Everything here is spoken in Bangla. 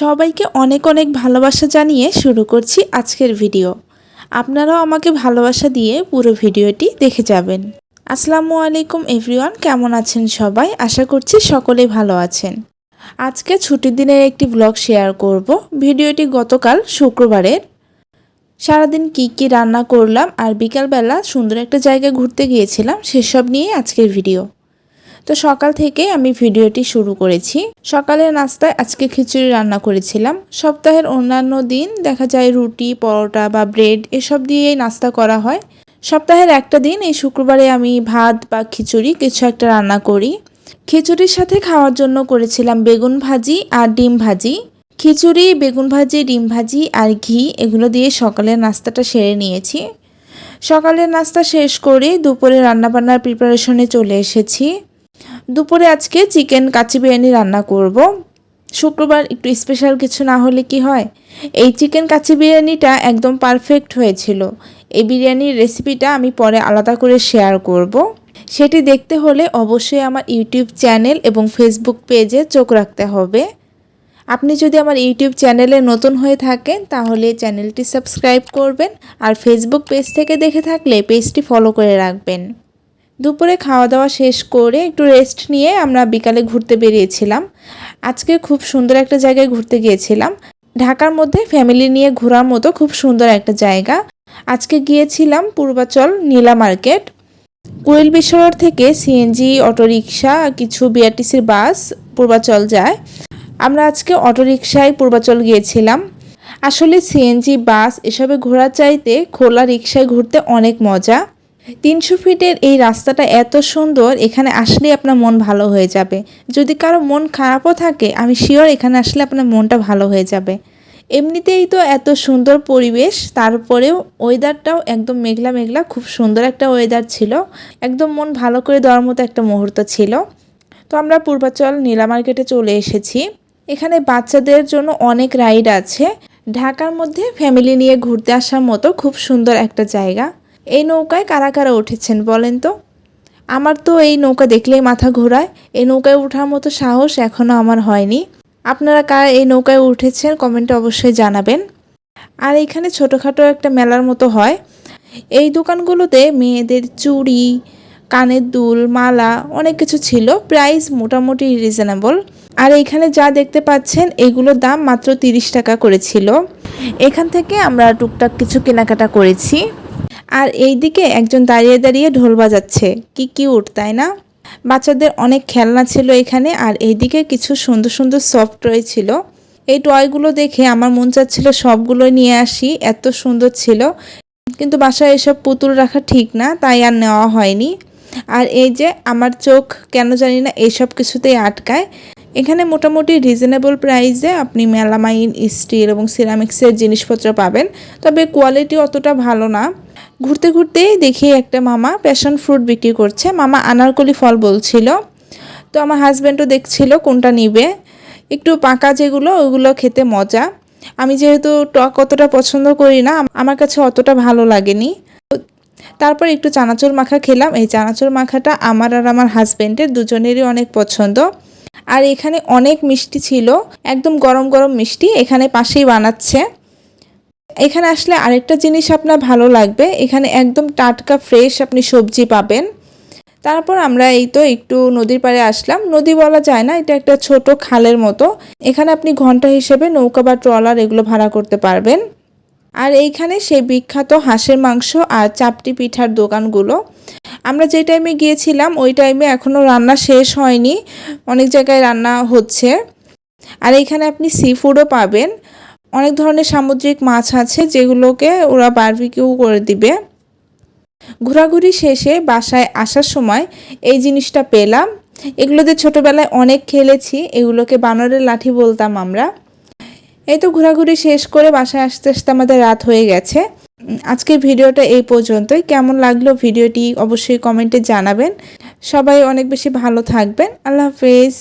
সবাইকে অনেক অনেক ভালোবাসা জানিয়ে শুরু করছি আজকের ভিডিও। আপনারাও আমাকে ভালোবাসা দিয়ে পুরো ভিডিওটি দেখে যাবেন। আসসালামু আলাইকুম এভরিওয়ান, কেমন আছেন সবাই? আশা করছি সকলেই ভালো আছেন। আজকে ছুটির দিনের একটি ব্লগ শেয়ার করব। ভিডিওটি গতকাল শুক্রবারের। সারাদিন কি কি রান্না করলাম আর বিকালবেলা সুন্দর একটা জায়গায় ঘুরতে গিয়েছিলাম, সেসব নিয়ে আজকের ভিডিও। তো সকাল থেকে আমি ভিডিওটি শুরু করেছি। সকালের নাস্তায় আজকে খিচুড়ি রান্না করেছিলাম। সপ্তাহের অন্যান্য দিন দেখা যায় রুটি, পরোটা বা ব্রেড এসব দিয়েই নাস্তা করা হয়। সপ্তাহের একটা দিন, এই শুক্রবারে আমি ভাত বা খিচুড়ি কিছু একটা রান্না করি। খিচুড়ির সাথে খাওয়ার জন্য করেছিলাম বেগুন ভাজি আর ডিম ভাজি। খিচুড়ি, বেগুন ভাজি, ডিম ভাজি আর ঘি এগুলো দিয়ে সকালের নাস্তাটা সেরে নিয়েছি। সকালের নাস্তা শেষ করে দুপুরে রান্নাবান্নার প্রিপারেশনে চলে এসেছি। দুপুরে আজকে চিকেন কাচি বিরিয়ানি রান্না করব। শুক্রবার একটু স্পেশাল কিছু না হলে কি হয়? এই চিকেন কাচি বিরিয়ানিটা একদম পারফেক্ট হয়েছিল। এই বিরিয়ানির রেসিপিটা আমি পরে আলাদা করে শেয়ার করব। সেটি দেখতে হলে অবশ্যই আমার ইউটিউব চ্যানেল এবং ফেসবুক পেজে চোখ রাখতে হবে। আপনি যদি আমার ইউটিউব চ্যানেলে নতুন হয়ে থাকেন, তাহলে চ্যানেলটি সাবস্ক্রাইব করবেন আর ফেসবুক পেজ থেকে দেখে থাকলে পেজটি ফলো করে রাখবেন। দুপুরে খাওয়া দাওয়া শেষ করে একটু রেস্ট নিয়ে আমরা বিকালে ঘুরতে বেরিয়েছিলাম। আজকে খুব সুন্দর একটা জায়গায় ঘুরতে গিয়েছিলাম। ঢাকার মধ্যে ফ্যামিলি নিয়ে ঘোরার মতো খুব সুন্দর একটা জায়গা। আজকে গিয়েছিলাম পূর্বাচল নীলা মার্কেট। কুইল বিশ্বর থেকে সিএনজি অটোরিকশা, কিছু বিআরটিসির বাস পূর্বাচল যায়। আমরা আজকে অটোরিকশায় পূর্বাচল গিয়েছিলাম। আসলে সিএনজি বাস এসবে ঘোরার চাইতে খোলা রিক্সায় ঘুরতে অনেক মজা। তিনশো ফিটের এই রাস্তাটা এত সুন্দর, এখানে আসলে আপনার মন ভালো হয়ে যাবে। যদি কারও মন খারাপও থাকে, আমি শিওর এখানে আসলে আপনার মনটা ভালো হয়ে যাবে। এমনিতেই তো এত সুন্দর পরিবেশ, তারপরেও ওয়েদারটাও একদম মেঘলা মেঘলা, খুব সুন্দর একটা ওয়েদার ছিল। একদম মন ভালো করে দেওয়ার মতো একটা মুহূর্ত ছিল। তো আমরা পূর্বাচল নীলা মার্কেটে চলে এসেছি। এখানে বাচ্চাদের জন্য অনেক রাইড আছে। ঢাকার মধ্যে ফ্যামিলি নিয়ে ঘুরতে আসার মতো খুব সুন্দর একটা জায়গা। এই নৌকায় কারা কারা উঠেছেন বলেন তো? আমার তো এই নৌকা দেখলেই মাথা ঘোরায়। এই নৌকায় ওঠার মতো সাহস এখনও আমার হয়নি। আপনারা কারা এই নৌকায় উঠেছেন কমেন্টে অবশ্যই জানাবেন। আর এখানে ছোটোখাটো একটা মেলার মতো হয়। এই দোকানগুলোতে মেয়েদের চুড়ি, কানের দুল, মালা অনেক কিছু ছিল। প্রাইস মোটামুটি রিজনেবল। আর এখানে যা দেখতে পাচ্ছেন এগুলোর দাম মাত্র তিরিশ টাকা করেছিল এখান থেকে আমরা টুকটাক কিছু কেনাকাটা করেছি। আর এই দিকে একজন দাঁড়িয়ে দাঁড়িয়ে ঢোল বাজাচ্ছে। কি কিউট, তাই না? বাচ্চাদের অনেক খেলনা ছিল এখানে আর এইদিকে কিছু সুন্দর সুন্দর সফট টয় ছিল। এই টয়গুলো দেখে আমার মন চাচ্ছিল সবগুলো নিয়ে আসি, এত সুন্দর ছিল। কিন্তু বাসায় এসব পুতুল রাখা ঠিক না, তাই আর নেওয়া হয়নি। আর এই যে আমার চোখ কেন জানি না এইসব কিছুতেই আটকায়। এখানে মোটামুটি রিজনেবল প্রাইসে আপনি মেলামাইন, স্টিল এবং সিরামিক্সের জিনিসপত্র পাবেন। তবে কোয়ালিটি অতটা ভালো না। ঘুরতে ঘুরতেই দেখি একটা মামা প্যাশন ফ্রুট বিক্রি করছে। মামা আনারকলি ফল বলছিল। তো আমার হাজব্যান্ডও দেখছিল কোনটা নিবে। একটু পাকা যেগুলো, ওগুলো খেতে মজা। আমি যেহেতু টক অতটা পছন্দ করি না, আমার কাছে অতটা ভালো লাগেনি। তারপর একটু চানাচুর মাখা খেলাম। এই চানাচুর মাখাটা আমার আর আমার হাজব্যান্ডের দুজনেরই অনেক পছন্দ। আর এখানে অনেক মিষ্টি ছিল। একদম গরম গরম মিষ্টি এখানে পাশেই বানাচ্ছে। এখানে আসলে আরেকটা জিনিস আপনার ভালো লাগবে। এখানে একদম টাটকা ফ্রেশ আপনি সবজি পাবেন। তারপর আমরা এই তো একটু নদীর পাড়ে আসলাম। নদী বলা যায় না, এটা একটা ছোট খালের মতো। এখানে আপনি ঘণ্টা হিসেবে নৌকা বা ট্রলার এগুলো ভাড়া করতে পারবেন। আর এইখানে সেই বিখ্যাত হাঁসের মাংস আর চাপটি পিঠার দোকানগুলো। আমরা যে টাইমে গিয়েছিলাম, ওই টাইমে এখনও রান্না শেষ হয়নি। অনেক জায়গায় রান্না হচ্ছে। আর এখানে আপনি সি ফুডও পাবেন। অনেক ধরনের সামুদ্রিক মাছ আছে যেগুলোকে ওরা বারবিকিউ করে দিবে। ঘোরাঘুরি শেষে বাসায় আসার সময় এই জিনিসটা পেলাম। এগুলোতে ছোটোবেলায় অনেক খেলেছি, এগুলোকে বানরের লাঠি বলতাম আমরা। এই তো ঘোরাঘুরি শেষ করে বাসায় আসতে আসতে আমাদের রাত হয়ে গেছে। আজকের ভিডিওটা এই পর্যন্তই। কেমন লাগল ভিডিওটি অবশ্যই কমেন্টে জানাবেন। সবাই অনেক বেশি ভালো থাকবেন। আল্লাহ হাফেজ।